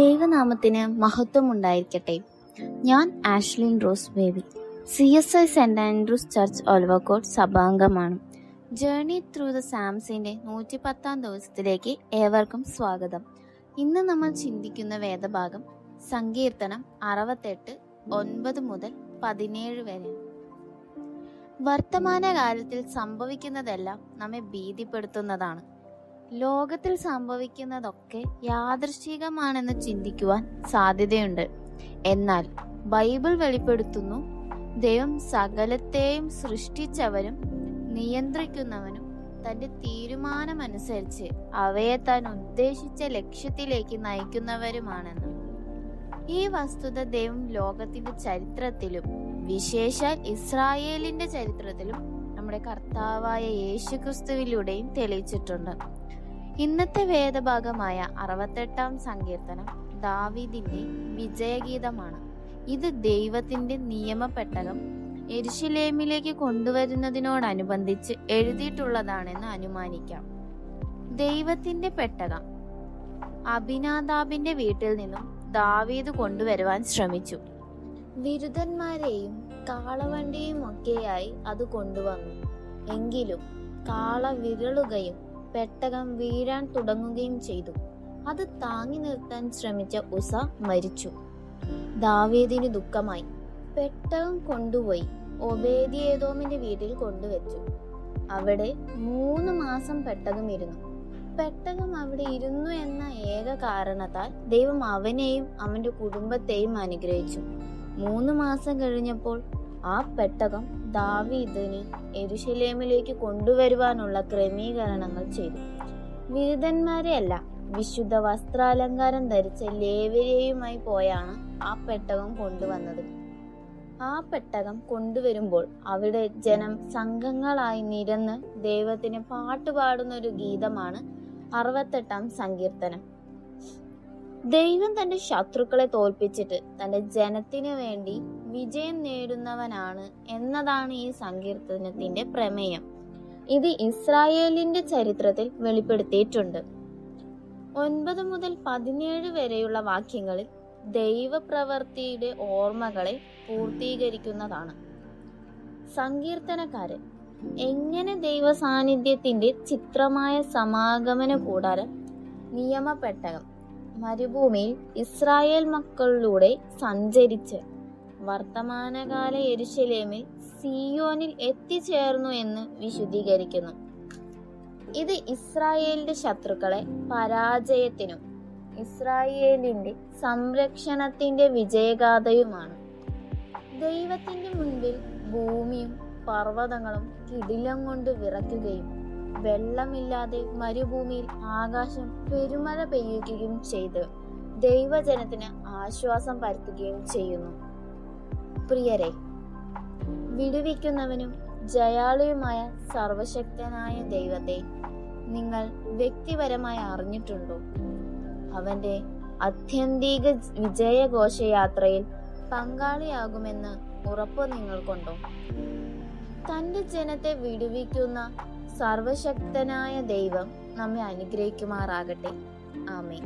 നാമത്തിന് മഹത്വം ഉണ്ടായിരിക്കട്ടെ ഞാൻ Ashlin Rose Baby. C S I Saint Andrews church ഒലവക്കോട്ട് സഭാംഗമാണ്. ജേർണി ത്രൂ ദ സാംസിന്റെ നൂറ്റി പത്താം ദിവസത്തിലേക്ക് ഏവർക്കും സ്വാഗതം. ഇന്ന് നമ്മൾ ചിന്തിക്കുന്ന വേദഭാഗം സങ്കീർത്തനം അറുപത്തെട്ട് ഒൻപത് മുതൽ പതിനേഴ് വരെ. വർത്തമാനകാലത്തിൽ സംഭവിക്കുന്നതെല്ലാം നമ്മെ ഭീതിപ്പെടുത്തുന്നതാണ്. ലോകത്തിൽ സംഭവിക്കുന്നതൊക്കെ യാദൃശ്ചികമാണെന്ന് ചിന്തിക്കുവാൻ സാധ്യതയുണ്ട്. എന്നാൽ ബൈബിൾ വെളിപ്പെടുത്തുന്നു ദൈവം സകലത്തെയും സൃഷ്ടിച്ചവരും നിയന്ത്രിക്കുന്നവനും തന്റെ തീരുമാനമനുസരിച്ച് അവയെ താൻ ഉദ്ദേശിച്ച ലക്ഷ്യത്തിലേക്ക് നയിക്കുന്നവരുമാണെന്ന്. ഈ വസ്തുത ദൈവം ലോകത്തിന്റെ ചരിത്രത്തിലും വിശേഷാൽ ഇസ്രായേലിന്റെ ചരിത്രത്തിലും നമ്മുടെ കർത്താവായ യേശുക്രിസ്തുവിലൂടെയും തെളിയിച്ചിട്ടുണ്ട്. ഇന്നത്തെ വേദഭാഗമായ അറുപത്തെട്ടാം സങ്കീർത്തനം ദാവീദിന്റെ വിജയഗീതമാണ്. ഇത് ദൈവത്തിന്റെ നിയമപ്പെട്ടകം എരിശിലേമിലേക്ക് കൊണ്ടുവരുന്നതിനോടനുബന്ധിച്ച് എഴുതിയിട്ടുള്ളതാണെന്ന് അനുമാനിക്കാം. ദൈവത്തിന്റെ പെട്ടകം അഭിനാതാബിന്റെ വീട്ടിൽ നിന്നും ദാവീദ് കൊണ്ടുവരുവാൻ ശ്രമിച്ചു. വിരുദ്ധന്മാരെയും കാളവണ്ടിയും ഒക്കെയായി അത് കൊണ്ടുവന്നു. എങ്കിലും കാള വിരളുകയും പെട്ടകം വീഴാൻ തുടങ്ങുകയും ചെയ്തു. അത് താങ്ങി നിർത്താൻ ശ്രമിച്ച ഉസ മരിച്ചു. ദാവീദിന് ദുഃഖമായി. പെട്ടകം കൊണ്ടുപോയി ഒബേദിയേതോമിന്റെ വീട്ടിൽ കൊണ്ടുവച്ചു. അവിടെ മൂന്ന് മാസം പെട്ടകം ഇരുന്നു. പെട്ടകം അവിടെ ഇരുന്നു എന്ന ഏക കാരണത്താൽ ദൈവം അവനെയും അവന്റെ കുടുംബത്തെയും അനുഗ്രഹിച്ചു. മൂന്ന് മാസം കഴിഞ്ഞപ്പോൾ ആ പെട്ടകം ദാവീദിന് എരുശലേമിലേക്ക് കൊണ്ടുവരുവാനുള്ള ക്രമീകരണങ്ങൾ ചെയ്തു. വിരുദ്ധന്മാരെയല്ല വിശുദ്ധ വസ്ത്രാലങ്കാരം ധരിച്ച ലേവരെയുമായി പോയാണ് ആ പെട്ടകം കൊണ്ടുവന്നത്. ആ പെട്ടകം കൊണ്ടുവരുമ്പോൾ അവിടെ ജനം സംഘങ്ങളായി നിരന്ന് ദൈവത്തിന് പാട്ടുപാടുന്ന ഒരു ഗീതമാണ് അറുപത്തെട്ടാം സങ്കീർത്തനം. ദൈവം തന്റെ ശത്രുക്കളെ തോൽപ്പിച്ചിട്ട് തന്റെ ജനത്തിനു വേണ്ടി വിജയം നേടുന്നവനാണ് എന്നതാണ് ഈ സങ്കീർത്തനത്തിന്റെ പ്രമേയം. ഇത് ഇസ്രായേലിന്റെ ചരിത്രത്തിൽ വെളിപ്പെടുത്തിയിട്ടുണ്ട്. ഒൻപത് മുതൽ പതിനേഴ് വരെയുള്ള വാക്യങ്ങളിൽ ദൈവപ്രവൃത്തിയുടെ ഓർമ്മകളെ പൂർത്തീകരിക്കുന്നതാണ്. സങ്കീർത്തനക്കാരൻ എങ്ങനെ ദൈവ സാന്നിധ്യത്തിന്റെ ചിത്രമായ സമാഗമന കൂടാരം നിയമപ്പെട്ടകം മരുഭൂമിയിൽ ഇസ്രായേൽ മക്കളിലൂടെ സഞ്ചരിച്ച് വർത്തമാനകാല എരുശലേമിൽ സിയോനിൽ എത്തിച്ചേർന്നു എന്ന് വിശുദ്ധീകരിക്കുന്നു. ഇത് ഇസ്രായേലിന്റെ ശത്രുക്കളെ പരാജയത്തിനും ഇസ്രായേലിന്റെ സംരക്ഷണത്തിന്റെ വിജയഗാഥയുമാണ്. ദൈവത്തിന്റെ മുൻപിൽ ഭൂമിയും പർവതങ്ങളും കിടിലം കൊണ്ട് വിറയ്ക്കുകയും വെള്ളമില്ലാതെ മരുഭൂമിയിൽ ആകാശം പെരുമഴ പെയ്യുകയും ചെയ്ത് ദൈവജനത്തിന് ആശ്വാസം പരത്തുകയും ചെയ്യുന്നു. പ്രിയരെ വിടുവിക്കുന്നവനും ജയാളിയുമായ സർവശക്തനായ ദൈവത്തെ നിങ്ങൾ വ്യക്തിപരമായി അറിഞ്ഞിട്ടുണ്ടോ? അവന്റെ അത്യന്തിക വിജയഘോഷയാത്രയിൽ പങ്കാളിയാകുമെന്ന് ഉറപ്പ് നിങ്ങൾക്കുണ്ടോ? തന്റെ ജനത്തെ വിടുവിക്കുന്ന സർവശക്തനായ ദൈവം നമ്മെ അനുഗ്രഹിക്കുമാറാകട്ടെ. ആമേ